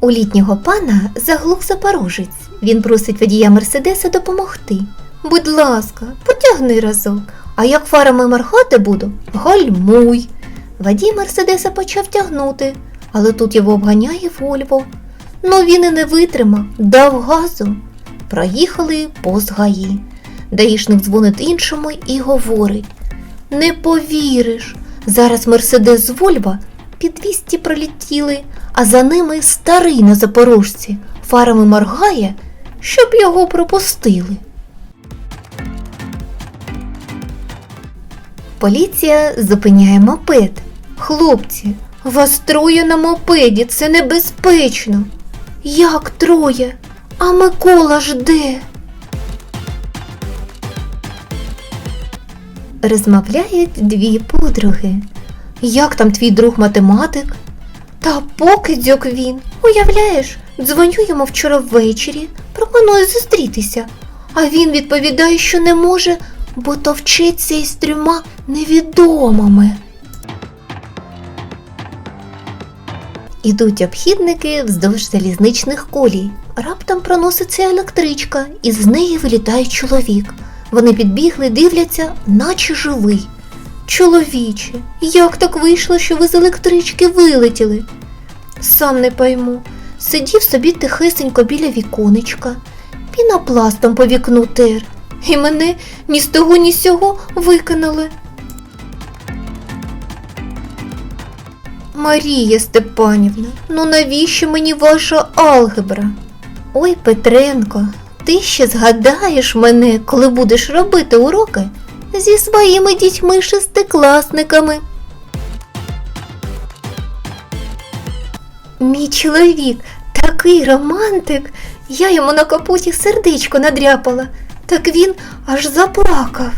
У літнього пана заглух запорожець. Він просить водія Мерседеса допомогти. Будь ласка, потягни разок, а як фарами моргати буду, гальмуй. Водій Мерседеса почав тягнути, але тут його обганяє Вольво. Ну він і не витримав, дав газу. Проїхали повз гаї. Даїшник дзвонить іншому і говорить: Не повіриш, зараз Мерседес з Вольва під 200 пролетіли, а за ними старий на запорожці фарами моргає, щоб його пропустили. Поліція зупиняє мопед. Хлопці, вас троє на мопеді, це небезпечно. Як троє? А Микола ж де? Розмовляють дві подруги. Як там твій друг математик? Та покидьок він. Уявляєш, дзвоню йому вчора ввечері, пропоную зустрітися. А він відповідає, що не може, бо товчеться із трьома невідомими. Ідуть обхідники вздовж залізничних колій. Раптом проноситься електричка, і з неї вилітає чоловік. Вони підбігли, дивляться, наче живий. Чоловіче, як так вийшло, що ви з електрички вилетіли? Сам не пойму. Сидів собі тихесенько біля віконечка, пінопластом по вікну тер, і мене ні з того, ні з сього викинули. Марія Степанівна, ну навіщо мені ваша алгебра? Ой, Петренко, ти ще згадаєш мене, коли будеш робити уроки зі своїми дітьми шестикласниками. Мій чоловік такий романтик. Я йому на капоті сердечко надряпала, так він аж заплакав.